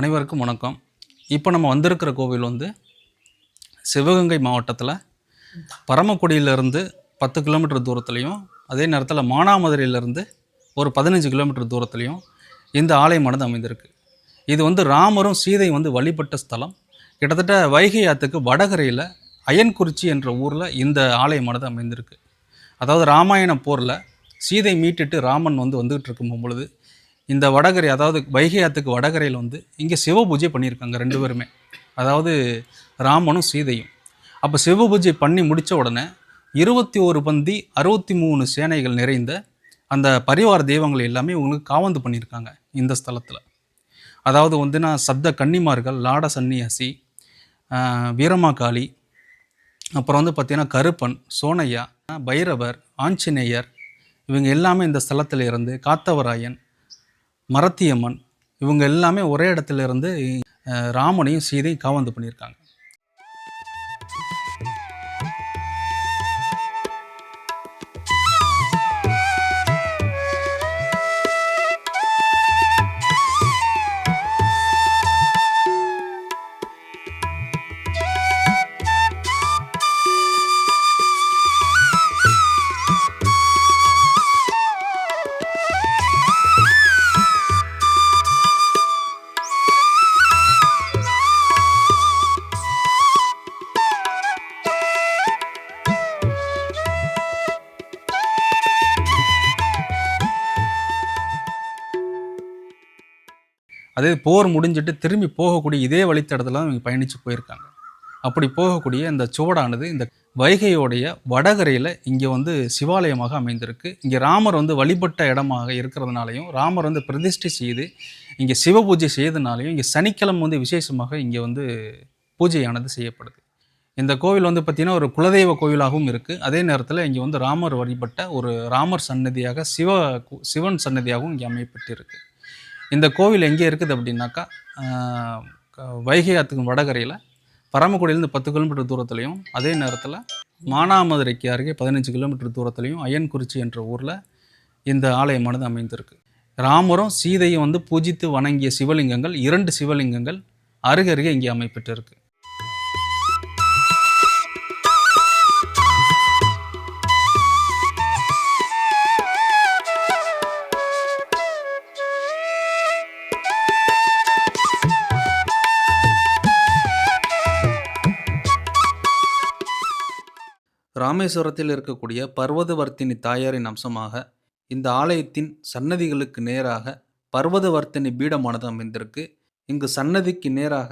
அனைவருக்கும் வணக்கம். இப்போ நம்ம வந்திருக்கிற கோவில் வந்து சிவகங்கை மாவட்டத்தில் பரமக்குடியிலேருந்து பத்து கிலோமீட்டர் தூரத்துலையும் அதே நேரத்தில் மானாமதுரையிலேருந்து ஒரு பதினஞ்சு கிலோமீட்டர் தூரத்துலையும் இந்த ஆலயமானது அமைந்திருக்கு. இது வந்து ராமரும் சீதை வந்து வழிபட்ட ஸ்தலம். கிட்டத்தட்ட வைகை ஆற்றுக்கு வடகரையில் அயன்குறிச்சி என்ற ஊரில் இந்த ஆலயமானது அமைந்திருக்கு. அதாவது ராமாயண போரில் சீதை மீட்டுட்டு ராமன் வந்து வந்துக்கிட்டு இருக்கும் பொழுது இந்த வடகரை அதாவது வைகை ஆற்றுக்கு வடகரையில் வந்து இங்கே சிவ பூஜை பண்ணியிருக்காங்க ரெண்டு பேருமே. அதாவது ராமனும் சீதையும். அப்போ சிவ பூஜை பண்ணி முடித்த உடனே இருபத்தி ஒரு பந்தி அறுபத்தி மூணு சேனைகள் நிறைந்த அந்த பரிவார தெய்வங்கள் எல்லாமே உங்களுக்கு காவந்து பண்ணியிருக்காங்க இந்த ஸ்தலத்தில். அதாவது வந்து நான் சப்த கன்னிமார்கள் லாட சன்னியாசி ஆஹ் வீரமாகாளி அப்புறம் வந்து பார்த்திங்கன்னா கருப்பன் சோனையா பைரவர் ஆஞ்சநேயர் இவங்க எல்லாமே இந்த ஸ்தலத்தில் இருந்து காத்தவராயன் மரத்தியம்மன் இவங்க எல்லாமே ஒரே இடத்துல இருந்து ராமனையும் சீதையும் காவந்து பண்ணியிருக்காங்க. அதே போர் முடிஞ்சிட்டு திரும்பி போகக்கூடிய இதே வழித்தடத்தில் தான் இவங்க பயணித்து போயிருக்காங்க. அப்படி போகக்கூடிய இந்த சுவடானது இந்த வைகையோடைய வடகரையில் இங்கே வந்து சிவாலயமாக அமைந்திருக்கு. இங்கே ராமர் வந்து வழிபட்ட இடமாக இருக்கிறதுனாலையும் ராமர் வந்து பிரதிஷ்டை செய்து இங்கே சிவ பூஜை செய்ததுனாலையும் இங்கே சனிக்கிழமை வந்து விசேஷமாக இங்கே வந்து பூஜையானது செய்யப்படுது. இந்த கோவில் வந்து பார்த்திங்கன்னா ஒரு குலதெய்வ கோவிலாகவும் இருக்குது அதே நேரத்தில் இங்கே வந்து ராமர் வழிபட்ட ஒரு ராமர் சன்னதியாக சிவ சிவன் சன்னதியாகவும் இங்கே அமையப்பட்டுருக்கு. இந்த கோவில் எங்கே இருக்குது அப்படின்னாக்கா க- வைகை ஆற்றுக்கு வடகரையில் பரமக்குடியிலேருந்து பத்து கிலோமீட்டர் தூரத்துலையும் அதே நேரத்தில் மானாமதுரைக்கு அருகே பதினஞ்சு கிலோமீட்டர் தூரத்துலையும் அயன்குறிச்சி என்ற ஊரில் இந்த ஆலயமானது அமைந்திருக்கு. ராமரும் சீதையும் வந்து பூஜித்து வணங்கிய சிவலிங்கங்கள் இரண்டு சிவலிங்கங்கள் அருகருகே இங்கே அமைப்பெற்றிருக்கு. ராமேஸ்வரத்தில் இருக்கக்கூடிய பர்வதவர்த்தினி தாயாரின் அம்சமாக இந்த ஆலயத்தின் சன்னதிகளுக்கு நேராக பர்வதவர்த்தினி பீடமானது அமைந்திருக்கு. இங்கு சன்னதிக்கு நேராக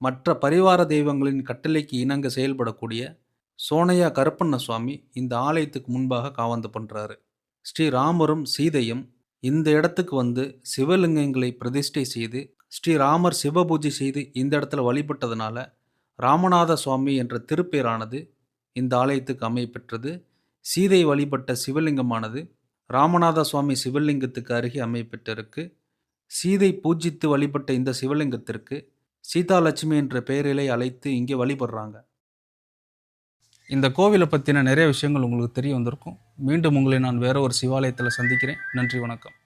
மற்ற பரிவார தெய்வங்களின் கட்டளைக்கு இணங்க செயல்படக்கூடிய சோனையா கருப்பண்ண சுவாமி இந்த ஆலயத்துக்கு முன்பாக காவந்து பண்ணுறாரு ஸ்ரீ ராமரும் சீதையும் இந்த இடத்துக்கு வந்து சிவலிங்கங்களை பிரதிஷ்டை செய்து ஸ்ரீ ராமர் சிவபூஜை செய்து இந்த இடத்துல வழிபட்டதுனால ராமநாத சுவாமி என்ற திருப்பேரானது இந்த ஆலயத்துக்கு அமையப்பெற்றது சீதை வழிபட்ட சிவலிங்கமானது ராமநாத சுவாமி சிவலிங்கத்துக்கு அருகே அமையப்பெற்றிருக்கு சீதை பூஜித்து வழிபட்ட இந்த சிவலிங்கத்திற்கு சீதாலட்சுமி என்ற பெயரிலை அழைத்து இங்கே வழிபடுறாங்க. இந்த கோவிலை பற்றின நிறைய விஷயங்கள் உங்களுக்கு தெரிய வந்திருக்கும். மீண்டும் உங்களை நான் வேற ஒரு சிவாலயத்தில் சந்திக்கிறேன். நன்றி வணக்கம்.